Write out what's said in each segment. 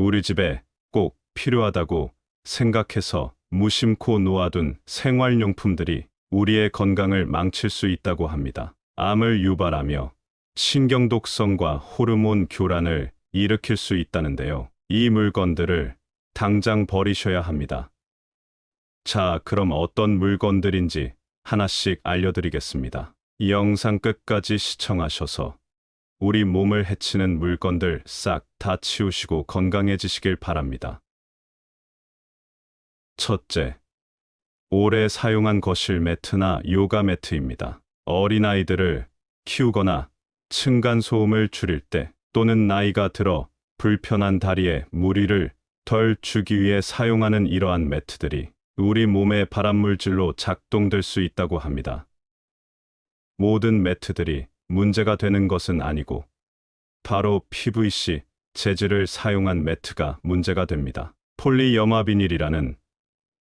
우리 집에 꼭 필요하다고 생각해서 무심코 놓아둔 생활용품들이 우리의 건강을 망칠 수 있다고 합니다. 암을 유발하며 신경독성과 호르몬 교란을 일으킬 수 있다는데요. 이 물건들을 당장 버리셔야 합니다. 자, 그럼 어떤 물건들인지 하나씩 알려드리겠습니다. 이 영상 끝까지 시청하셔서 우리 몸을 해치는 물건들 싹 다 치우시고 건강해지시길 바랍니다. 첫째, 오래 사용한 거실 매트나 요가 매트입니다. 어린아이들을 키우거나 층간소음을 줄일 때 또는 나이가 들어 불편한 다리에 무리를 덜 주기 위해 사용하는 이러한 매트들이 우리 몸의 발암물질로 작동될 수 있다고 합니다. 모든 매트들이 문제가 되는 것은 아니고 바로 PVC 재질을 사용한 매트가 문제가 됩니다. 폴리염화비닐이라는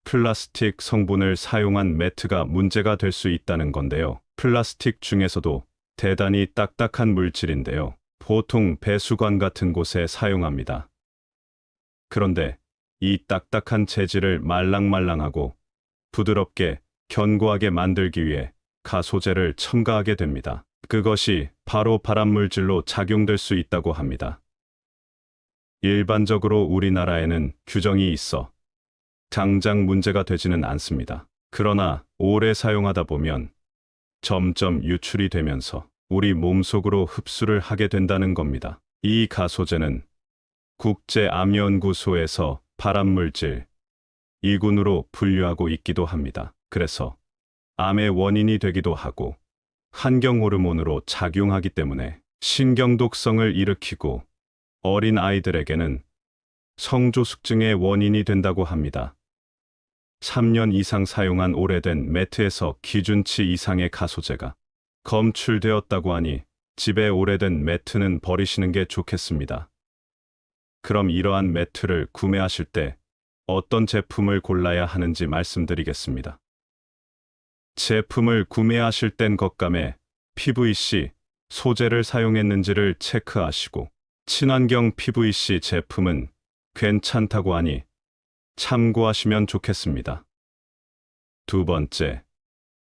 플라스틱 성분을 사용한 매트가 문제가 될 수 있다는 건데요. 플라스틱 중에서도 대단히 딱딱한 물질인데요. 보통 배수관 같은 곳에 사용합니다. 그런데 이 딱딱한 재질을 말랑말랑하고 부드럽게 견고하게 만들기 위해 가소제를 첨가하게 됩니다. 그것이 바로 발암물질로 작용될 수 있다고 합니다. 일반적으로 우리나라에는 규정이 있어 당장 문제가 되지는 않습니다. 그러나 오래 사용하다 보면 점점 유출이 되면서 우리 몸속으로 흡수를 하게 된다는 겁니다. 이 가소제는 국제암연구소에서 발암물질 2군으로 분류하고 있기도 합니다. 그래서 암의 원인이 되기도 하고 환경 호르몬으로 작용하기 때문에 신경 독성을 일으키고 어린 아이들에게는 성조숙증의 원인이 된다고 합니다. 3년 이상 사용한 오래된 매트에서 기준치 이상의 가소제가 검출되었다고 하니 집에 오래된 매트는 버리시는 게 좋겠습니다. 그럼 이러한 매트를 구매하실 때 어떤 제품을 골라야 하는지 말씀드리겠습니다. 제품을 구매하실 땐 겉감에 PVC 소재를 사용했는지를 체크하시고 친환경 PVC 제품은 괜찮다고 하니 참고하시면 좋겠습니다. 두 번째,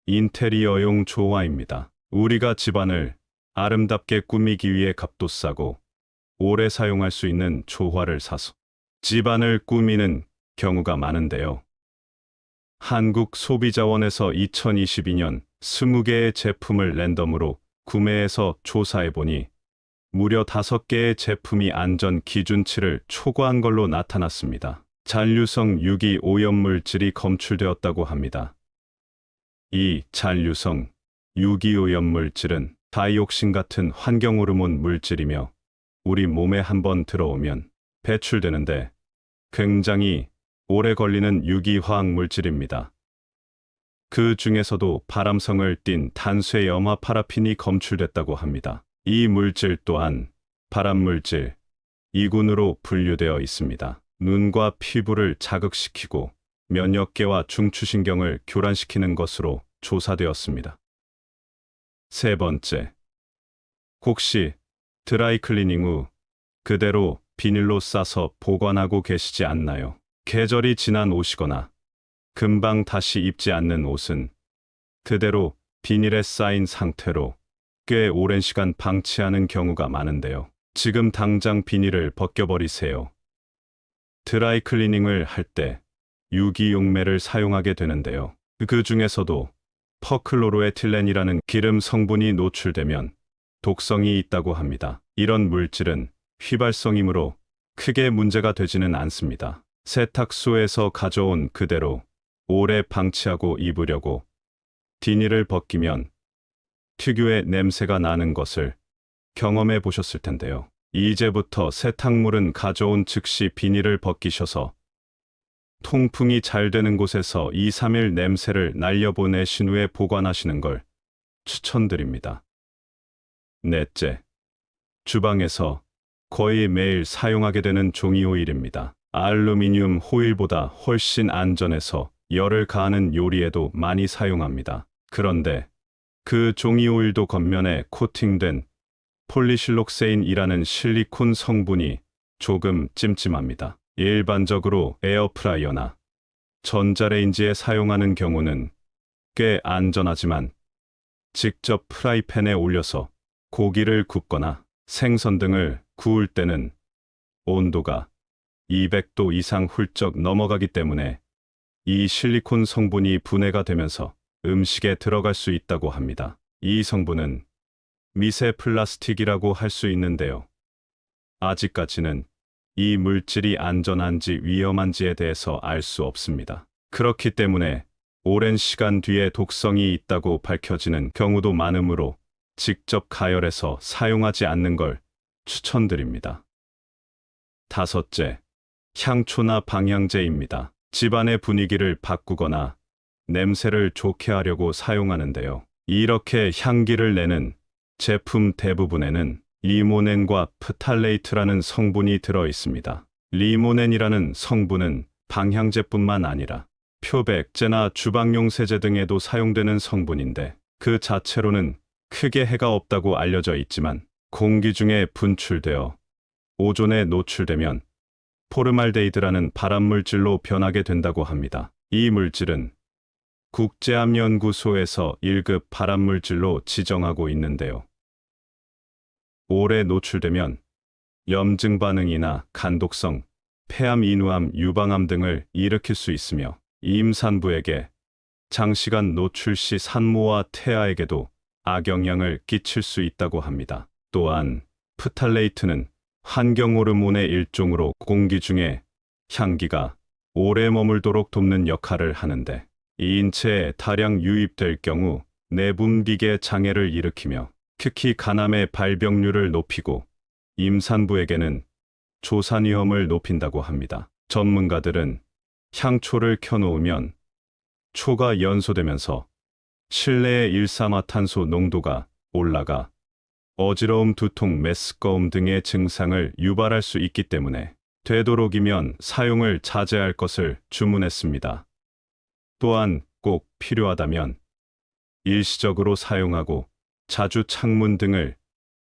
인테리어용 조화입니다. 우리가 집안을 아름답게 꾸미기 위해 값도 싸고 오래 사용할 수 있는 조화를 사서 집안을 꾸미는 경우가 많은데요. 한국소비자원에서 2022년 20개의 제품을 랜덤으로 구매해서 조사해보니 무려 5개의 제품이 안전 기준치를 초과한 걸로 나타났습니다. 잔류성 유기 오염물질이 검출되었다고 합니다. 이 잔류성 유기 오염물질은 다이옥신 같은 환경 호르몬 물질이며 우리 몸에 한번 들어오면 배출되는데 굉장히 오래 걸리는 유기화학 물질입니다. 그 중에서도 발암성을 띤 탄수의 염화 파라핀이 검출됐다고 합니다. 이 물질 또한 발암물질 2군으로 분류되어 있습니다. 눈과 피부를 자극시키고 면역계와 중추신경을 교란시키는 것으로 조사되었습니다. 세 번째. 혹시 드라이 클리닝 후 그대로 비닐로 싸서 보관하고 계시지 않나요? 계절이 지난 옷이거나 금방 다시 입지 않는 옷은 그대로 비닐에 쌓인 상태로 꽤 오랜 시간 방치하는 경우가 많은데요. 지금 당장 비닐을 벗겨버리세요. 드라이 클리닝을 할 때 유기용매를 사용하게 되는데요. 그 중에서도 퍼클로로에틸렌이라는 기름 성분이 노출되면 독성이 있다고 합니다. 이런 물질은 휘발성이므로 크게 문제가 되지는 않습니다. 세탁소에서 가져온 그대로 오래 방치하고 입으려고 비닐을 벗기면 특유의 냄새가 나는 것을 경험해 보셨을 텐데요. 이제부터 세탁물은 가져온 즉시 비닐을 벗기셔서 통풍이 잘 되는 곳에서 2, 3일 냄새를 날려보내신 후에 보관하시는 걸 추천드립니다. 넷째, 주방에서 거의 매일 사용하게 되는 종이 오일입니다. 알루미늄 호일보다 훨씬 안전해서 열을 가하는 요리에도 많이 사용합니다. 그런데 그 종이 오일도 겉면에 코팅된 폴리실록세인이라는 실리콘 성분이 조금 찜찜합니다. 일반적으로 에어프라이어나 전자레인지에 사용하는 경우는 꽤 안전하지만 직접 프라이팬에 올려서 고기를 굽거나 생선 등을 구울 때는 온도가 200도 이상 훌쩍 넘어가기 때문에 이 실리콘 성분이 분해가 되면서 음식에 들어갈 수 있다고 합니다. 이 성분은 미세 플라스틱이라고 할 수 있는데요. 아직까지는 이 물질이 안전한지 위험한지에 대해서 알 수 없습니다. 그렇기 때문에 오랜 시간 뒤에 독성이 있다고 밝혀지는 경우도 많으므로 직접 가열해서 사용하지 않는 걸 추천드립니다. 다섯째, 향초나 방향제입니다. 집안의 분위기를 바꾸거나 냄새를 좋게 하려고 사용하는데요. 이렇게 향기를 내는 제품 대부분에는 리모넨과 프탈레이트라는 성분이 들어 있습니다. 리모넨이라는 성분은 방향제뿐만 아니라 표백제나 주방용 세제 등에도 사용되는 성분인데 그 자체로는 크게 해가 없다고 알려져 있지만 공기 중에 분출되어 오존에 노출되면 포르말데이드라는 발암물질로 변하게 된다고 합니다. 이 물질은 국제암연구소에서 1급 발암물질로 지정하고 있는데요. 오래 노출되면 염증 반응이나 간독성, 폐암, 인후암, 유방암 등을 일으킬 수 있으며 임산부에게 장시간 노출 시 산모와 태아에게도 악영향을 끼칠 수 있다고 합니다. 또한 프탈레이트는 환경 호르몬의 일종으로 공기 중에 향기가 오래 머물도록 돕는 역할을 하는데 이 인체에 다량 유입될 경우 내분비계 장애를 일으키며 특히 간암의 발병률을 높이고 임산부에게는 조산 위험을 높인다고 합니다. 전문가들은 향초를 켜놓으면 초가 연소되면서 실내의 일산화탄소 농도가 올라가 어지러움, 두통, 메스꺼움 등의 증상을 유발할 수 있기 때문에 되도록이면 사용을 자제할 것을 주문했습니다. 또한 꼭 필요하다면 일시적으로 사용하고 자주 창문 등을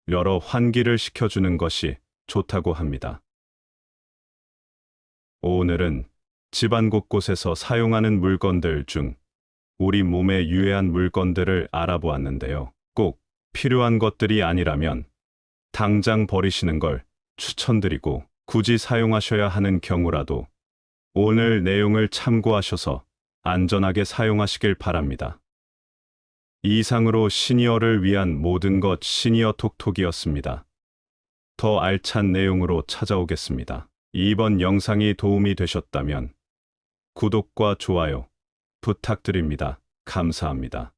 열어 환기를 시켜주는 것이 좋다고 합니다. 오늘은 집안 곳곳에서 사용하는 물건들 중 우리 몸에 유해한 물건들을 알아보았는데요. 꼭 필요한 것들이 아니라면 당장 버리시는 걸 추천드리고 굳이 사용하셔야 하는 경우라도 오늘 내용을 참고하셔서 안전하게 사용하시길 바랍니다. 이상으로 시니어를 위한 모든 것 시니어 톡톡이었습니다. 더 알찬 내용으로 찾아오겠습니다. 이번 영상이 도움이 되셨다면 구독과 좋아요 부탁드립니다. 감사합니다.